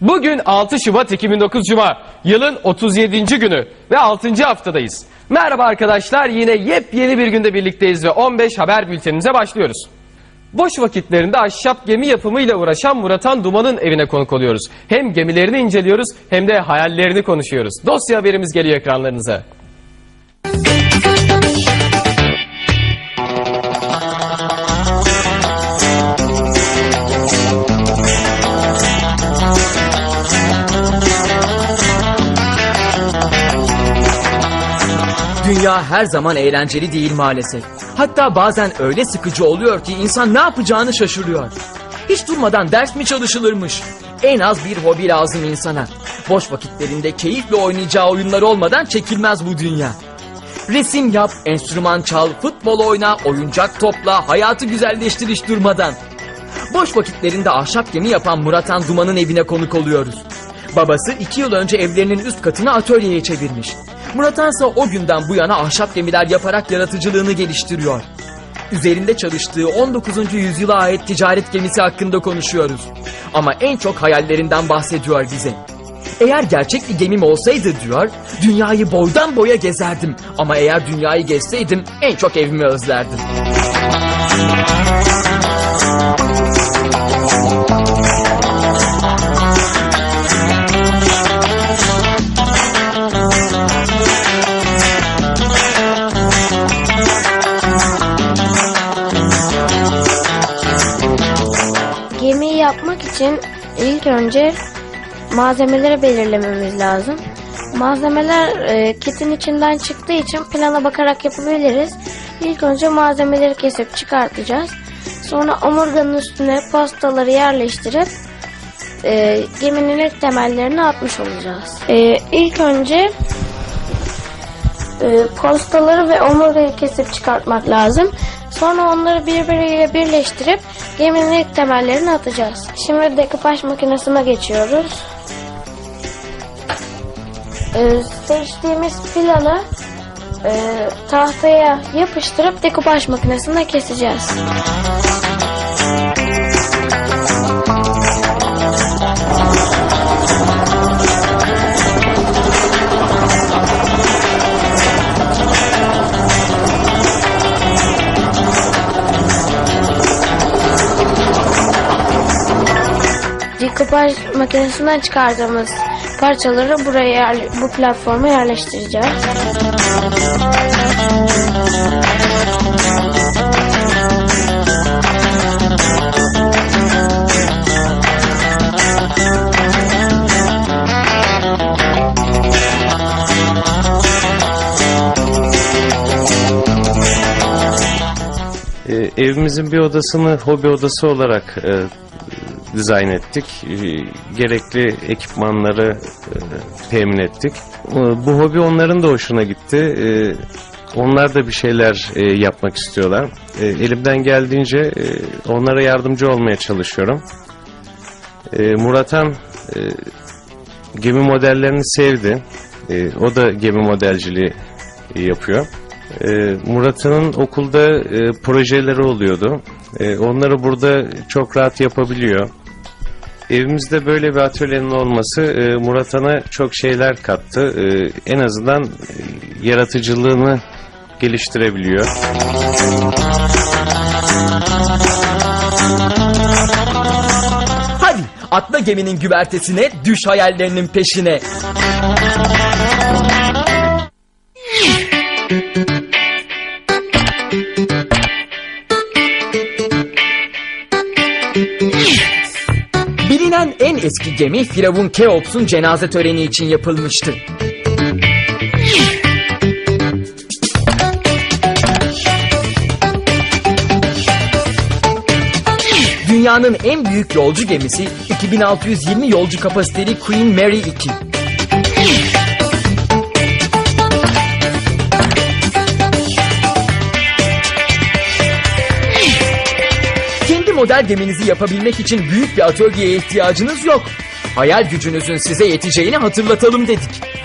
Bugün 6 Şubat 2009 Cuma. Yılın 37. günü ve 6. haftadayız. Merhaba arkadaşlar yine yepyeni bir günde birlikteyiz ve 15 haber bültenimize başlıyoruz. Boş vakitlerinde ahşap gemi yapımıyla uğraşan Muratan Duman'ın evine konuk oluyoruz. Hem gemilerini inceliyoruz hem de hayallerini konuşuyoruz. Dosya haberimiz geliyor ekranlarınıza. Dünya her zaman eğlenceli değil maalesef. Hatta bazen öyle sıkıcı oluyor ki insan ne yapacağını şaşırıyor. Hiç durmadan ders mi çalışılırmış? En az bir hobi lazım insana. Boş vakitlerinde keyifle oynayacağı oyunlar olmadan çekilmez bu dünya. Resim yap, enstrüman çal, futbol oyna, oyuncak topla, hayatı güzelleştir hiç durmadan. Boş vakitlerinde ahşap gemi yapan Muratan Duman'ın evine konuk oluyoruz. Babası iki yıl önce evlerinin üst katını atölyeye çevirmiş. Muratan ise o günden bu yana ahşap gemiler yaparak yaratıcılığını geliştiriyor. Üzerinde çalıştığı 19. yüzyıla ait ticaret gemisi hakkında konuşuyoruz. Ama en çok hayallerinden bahsediyor bize. Eğer gerçek bir gemim olsaydı diyor, dünyayı boydan boya gezerdim. Ama eğer dünyayı gezseydim en çok evimi özlerdim. İçin ilk önce malzemeleri belirlememiz lazım. Malzemeler e, kitin içinden çıktığı için plana bakarak yapabiliriz. İlk önce malzemeleri kesip çıkartacağız. Sonra omurganın üstüne pastaları yerleştirip e, geminin ilk temellerini atmış olacağız. E, ilk önce e, postaları ve omurgayı kesip çıkartmak lazım. Sonra onları birbiriyle birleştirip geminin temellerini atacağız. Şimdi dekupaj makinesine geçiyoruz. E, seçtiğimiz planı e, tahtaya yapıştırıp dekupaj makinesinde keseceğiz. Dekupaj makinesinden çıkardığımız parçaları buraya bu platforma yerleştireceğiz. Ee, evimizin bir odasını hobi odası olarak e, dizayn ettik. E, gerekli ekipmanları e, temin ettik. E, bu hobi onların da hoşuna gitti. E, onlar da bir şeyler e, yapmak istiyorlar. Elimden geldiğince e, onlara yardımcı olmaya çalışıyorum. Muratan gemi modellerini sevdi. O da gemi modelciliği yapıyor. Murat'ın okulda projeleri oluyordu. Onları burada çok rahat yapabiliyor. Evimizde böyle bir atölyenin olması e, Murat'ına çok şeyler kattı. E, en azından e, yaratıcılığını geliştirebiliyor. Hadi atla geminin güvertesine, düş hayallerinin peşine. Gemi Firavun Keops'un cenaze töreni için yapılmıştı. Dünyanın en büyük yolcu gemisi 2620 yolcu kapasiteli Queen Mary 2. model geminizi yapabilmek için büyük bir atölyeye ihtiyacınız yok. Hayal gücünüzün size yeteceğini hatırlatalım dedik.